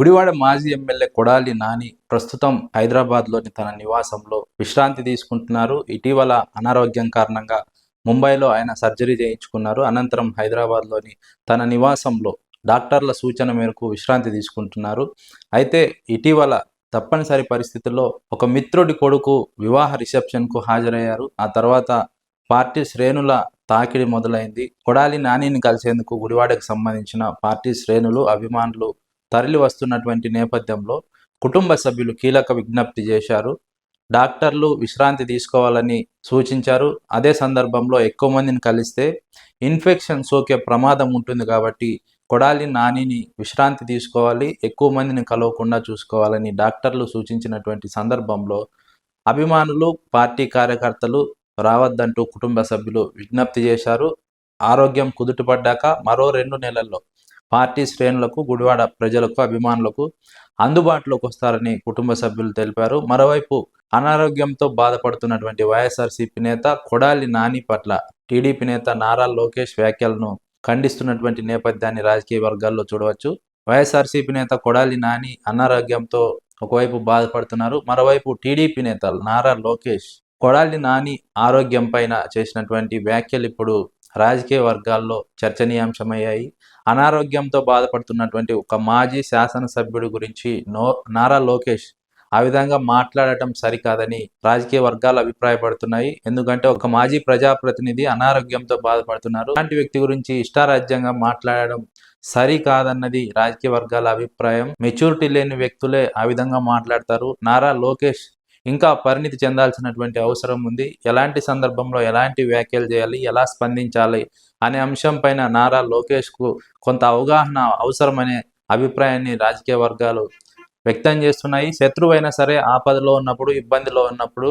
గుడివాడ మాజీ ఎమ్మెల్యే కొడాలి నాని ప్రస్తుతం హైదరాబాద్లోని తన నివాసంలో విశ్రాంతి తీసుకుంటున్నారు. ఇటీవల అనారోగ్యం కారణంగా ముంబైలో ఆయన సర్జరీ చేయించుకున్నారు. అనంతరం హైదరాబాద్లోని తన నివాసంలో డాక్టర్ల సూచన మేరకు విశ్రాంతి తీసుకుంటున్నారు. అయితే ఇటీవల తప్పనిసరి పరిస్థితుల్లో ఒక మిత్రుడి కొడుకు వివాహ రిసెప్షన్కు హాజరయ్యారు. ఆ తర్వాత పార్టీ శ్రేణుల తాకిడి మొదలైంది. కొడాలి నానిని కలిసేందుకు గుడివాడకు సంబంధించిన పార్టీ శ్రేణులు అభిమానులు తరలి వస్తున్నటువంటి నేపథ్యంలో కుటుంబ సభ్యులు కీలక విజ్ఞప్తి చేశారు. డాక్టర్లు విశ్రాంతి తీసుకోవాలని సూచించారు. అదే సందర్భంలో ఎక్కువ మందిని కలిస్తే ఇన్ఫెక్షన్ సోకే ప్రమాదం ఉంటుంది కాబట్టి కొడాలి నానిని విశ్రాంతి తీసుకోవాలి ఎక్కువ మందిని కలవకుండా చూసుకోవాలని డాక్టర్లు సూచించినటువంటి సందర్భంలో అభిమానులు పార్టీ కార్యకర్తలు రావద్దంటూ కుటుంబ సభ్యులు విజ్ఞప్తి చేశారు. ఆరోగ్యం కుదుటపడ్డాక మరో రెండు నెలల్లో పార్టీ శ్రేణులకు గుడివాడ ప్రజలకు అభిమానులకు అందుబాటులోకి వస్తారని కుటుంబ సభ్యులు తెలిపారు. మరోవైపు అనారోగ్యంతో బాధపడుతున్నటువంటి వైఎస్ఆర్సీపీ నేత కొడాలి నాని పట్ల టీడీపీ నేత నారా లోకేష్ వ్యాఖ్యలను ఖండిస్తున్నటువంటి నేపథ్యాన్ని రాజకీయ వర్గాల్లో చూడవచ్చు. వైఎస్ఆర్సీపీ నేత కొడాలి నాని అనారోగ్యంతో ఒకవైపు బాధపడుతున్నారు. మరోవైపు టీడీపీ నేత నారా లోకేష్ కొడాలి నాని ఆరోగ్యం పైన చేసినటువంటి వ్యాఖ్యలు ఇప్పుడు రాజకీయ వర్గాల్లో చర్చనీయాంశమయ్యాయి. అనారోగ్యంతో బాధపడుతున్నటువంటి ఒక మాజీ శాసనసభ్యుడి గురించి నో నారా లోకేష్ ఆ విధంగా మాట్లాడటం సరికాదని రాజకీయ వర్గాలు అభిప్రాయపడుతున్నాయి. ఎందుకంటే ఒక మాజీ ప్రజాప్రతినిధి అనారోగ్యంతో బాధపడుతున్నారు. అలాంటి వ్యక్తి గురించి ఇష్టారాజ్యంగా మాట్లాడడం సరికాదన్నది రాజకీయ వర్గాల అభిప్రాయం. మెచ్యూరిటీ లేని వ్యక్తులే ఆ విధంగా మాట్లాడతారు. నారా లోకేష్ ఇంకా పరిణితి చెందాల్సినటువంటి అవసరం ఉంది. ఎలాంటి సందర్భంలో ఎలాంటి వ్యాఖ్యలు చేయాలి? ఎలా స్పందించాలి? అనే అంశం పైన నారా లోకేష్కు కొంత అవగాహన అవసరమనే అభిప్రాయాన్ని రాజకీయ వర్గాలు వ్యక్తం చేస్తున్నాయి. శత్రువైనా సరే ఆపదలో ఉన్నప్పుడు ఇబ్బందిలో ఉన్నప్పుడు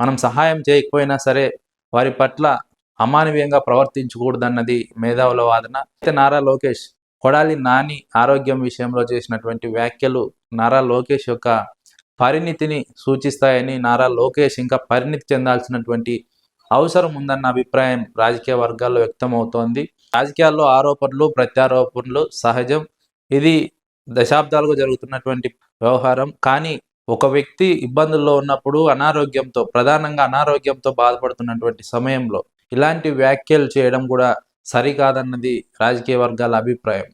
మనం సహాయం చేయకపోయినా సరే వారి పట్ల అమానవీయంగా ప్రవర్తించకూడదన్నది మేధావుల వాదన. అయితే నారా లోకేష్ కొడాలి నాని ఆరోగ్యం విషయంలో చేసినటువంటి వ్యాఖ్యలు నారా లోకేష్ యొక్క పరిణితిని సూచిస్తాయని నారా లోకేష్ ఇంకా పరిణితి చెందాల్సినటువంటి అవసరం ఉందన్న అభిప్రాయం రాజకీయ వర్గాల్లో వ్యక్తమవుతోంది. రాజకీయాల్లో ఆరోపణలు ప్రత్యారోపణలు సహజం. ఇది దశాబ్దాలుగా జరుగుతున్నటువంటి వ్యవహారం. కానీ ఒక వ్యక్తి ఇబ్బందుల్లో ఉన్నప్పుడు అనారోగ్యంతో ప్రధానంగా అనారోగ్యంతో బాధపడుతున్నటువంటి సమయంలో ఇలాంటి వ్యాఖ్యలు చేయడం కూడా సరికాదన్నది రాజకీయ వర్గాల అభిప్రాయం.